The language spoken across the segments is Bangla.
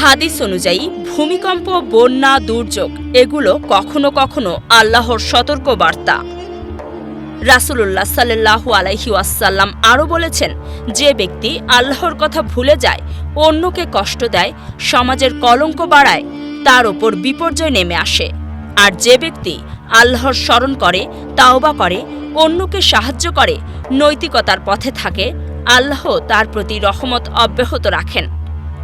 হাদিস অনুযায়ী, ভূমিকম্প, বন্যা, দুর্যোগ, এগুলো কখনো কখনো আল্লাহর সতর্ক বার্তা রাসুলুল্লাহ সাল্লাহু আলাইহি ওয়াসাল্লাম আরও বলেছেন, যে ব্যক্তি আল্লাহর কথা ভুলে যায়, অন্যকে কষ্ট দেয়, সমাজের কলঙ্ক বাড়ায়, তার ওপর বিপর্যয় নেমে আসে। আর যে ব্যক্তি আল্লাহর স্মরণ করে, তাওবা করে, অন্যকে সাহায্য করে, নৈতিকতার পথে থাকে, আল্লাহ তার প্রতি রহমত অব্যাহত রাখেন।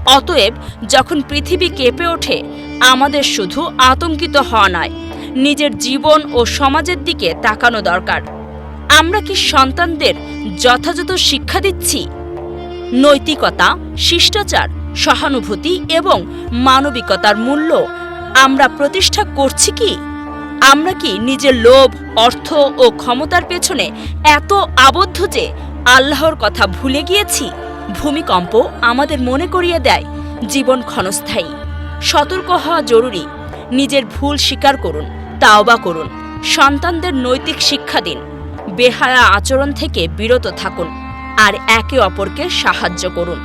অতএব যখন পৃথিবী কেঁপে ওঠে, আমাদের শুধু আতঙ্কিত হওয়া নয়, নিজের জীবন ও সমাজের দিকে তাকানো দরকার। আমরা কি সন্তানদের যথাযথ শিক্ষা দিচ্ছি? নৈতিকতা, শিষ্টাচার, সহানুভূতি এবং মানবিকতার মূল্য আমরা প্রতিষ্ঠা করছি কি? আমরা কি নিজের লোভ, অর্থ ও ক্ষমতার পেছনে এত আবদ্ধ যে আল্লাহর কথা ভুলে গিয়েছি? ভূমিকম্প আমাদের মনে করিয়ে দেয়, জীবন ক্ষণস্থায়ী। সতর্ক হওয়া জরুরি। নিজের ভুল স্বীকার করুন তাওবা করুন। সন্তানদের নৈতিক শিক্ষা দিন। বেহায়া আচরণ থেকে বিরত থাকুন আর একে অপরকে সাহায্য করুন।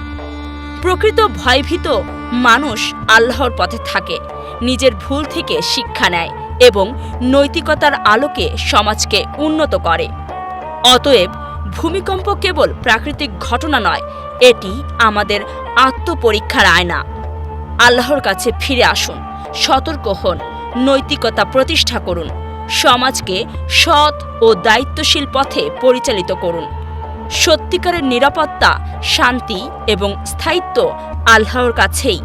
প্রকৃত ভয়ভীত মানুষ আল্লাহর পথে থাকে, নিজের ভুল থেকে শিক্ষা নেয় এবং নৈতিকতার আলোকে সমাজকে উন্নত করে। অতএব ভূমিকম্প কেবল প্রাকৃতিক ঘটনা নয় এটি আমাদের আত্মপরীক্ষার আয়না। আল্লাহর কাছে ফিরে আসুন, সতর্ক হন, নৈতিকতা প্রতিষ্ঠা করুন, সমাজকে সৎ ও দায়িত্বশীল পথে পরিচালিত করুন। সত্যিকারের নিরাপত্তা, শান্তি এবং স্থায়িত্ব আল্লাহর কাছেই।